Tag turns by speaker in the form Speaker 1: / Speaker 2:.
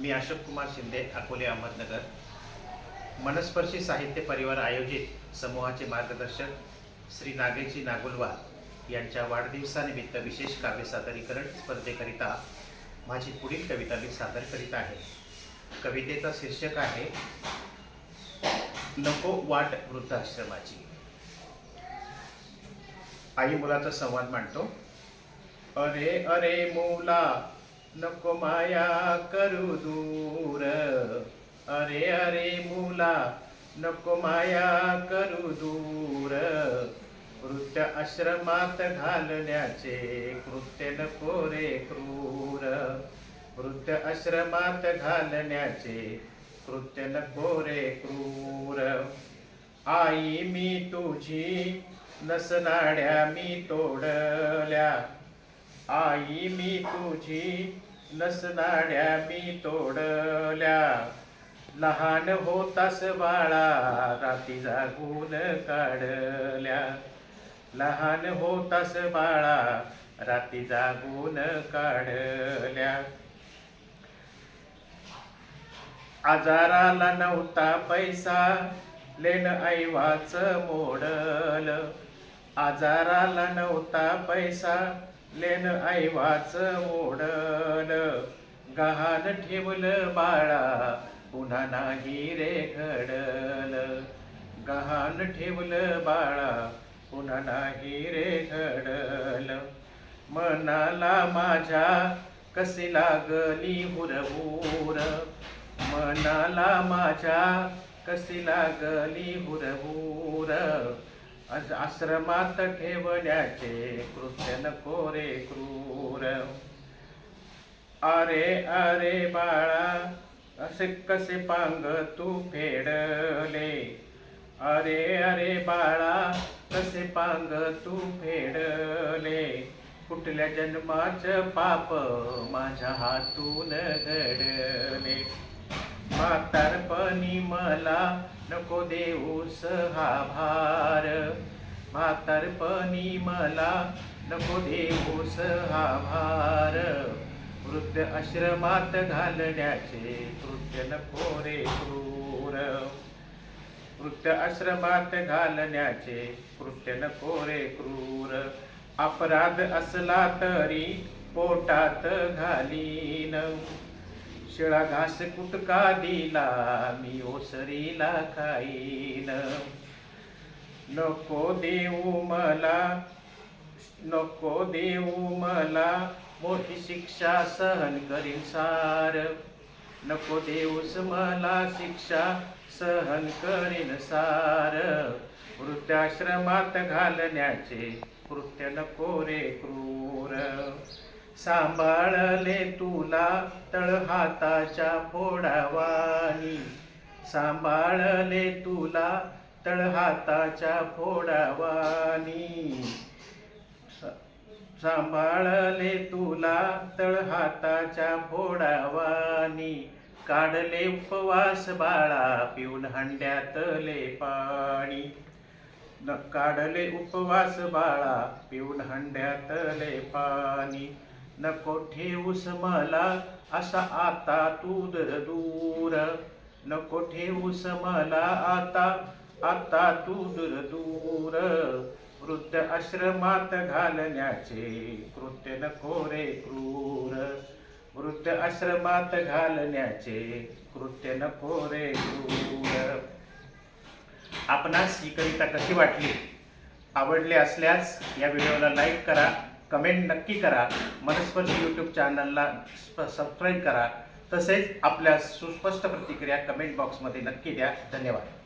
Speaker 1: मी अशोक कुमार शिंदे अकोले अहमदनगर. मनस्पर्शी साहित्य परिवार आयोजित समूहाचे मार्गदर्शक श्री नागेशजी नागुलवार यांच्या वाढदिवसानिमित्त विशेष काव्य सादरीकरण स्पर्धेकरिता माझी पुढील कविता मी सादर करीत आहे. कवितेचा शीर्षक आहे नको वाट वृद्धाश्रमाची. आई मुलाचा संवाद मांडतो. अरे अरे मुला नको माया करू दूर. अरे अरे मुला नको माया करू दूर. कृत्य आश्रमात घालण्याचे कृत्य नको रे क्रूर. कृत्य आश्रमात घालण्याचे कृत्य नको रे क्रूर. आई मी तुझी नसनाड्या मी तोडल्या. आई मी तुझी नसनाड्या मी तोडल्या. लहान होतास बाळा राती जागून काढल्या. लहान होतास बाळा राती जागून काढल्या. आजाराला नव्हता पैसा लेन ऐवाच मोडल. आजाराला नव्हता पैसा लेन ऐवाच मोडल. गहाण ठेवलं बाळा पुन्हा नाही रे घडल. गहाण ठेवलं बाळा पुन्हा नाही रे घडल. मनाला माझ्या कसे लागली हुरहुर. मनाला माझ्या कसे लागली हुरहुर. आश्रमात ठेवण्याचे कृष्ण कोरे क्रूर. अरे अरे बाळा असे कसे पांग तू फेडले? अरे अरे बाळा कसे पांग तू फेडले? कुठल्या जन्माचं पाप माझ्या हातून घडले? म्हातारपणी मला नको देऊस हा भार म्हातारपणी मला नको देऊस हा भार वृद्ध आश्रमात घालण्याचे कृत्य नको रे क्रूर. वृद्ध आश्रमात घालण्याचे कृत्य नको रे क्रूर. अपराध असला तरी पोटात घालीन. शिळा घास कुटका दिला? मी ओसरीला खाईन. नको देऊ मला नको देऊ मला मोठी शिक्षा सहन करीन सार. नको देऊस मला शिक्षा सहन करीन सार. वृद्धाश्रमात घालण्याचे कृत्य नको रे क्रूर. सांभाळले तुला तळहाताच्या फोडावानी. सांभाळले तुला तळहाताच्या फोडावानी. सांभाळले तुला तळहाताच्या फोडावानी. काढले उपवास बाळा पिऊन हंड्यातले पाणी. न काढले उपवास बाळा पिऊन हंड्यातले पाणी. नको ठेवूस मला असा आता तू दूर नको ठेवूस मला आता आता तू दूर दूर. वृद्ध आश्रमात घालण्याचे कृत्य नको रे क्रूर. वृद्ध आश्रमात घालण्याचे कृत्य नको रे क्रूर. आपणास ही कविता कशी वाटली? आवडली असल्यास या व्हिडिओला लाईक करा. कमेंट नक्की करा. मनस्पर्शी यूट्यूब चॅनलला सबस्क्राईब करा. तसेच आपल्या सुस्पष्ट प्रतिक्रिया कमेंट बॉक्समध्ये नक्की द्या. धन्यवाद.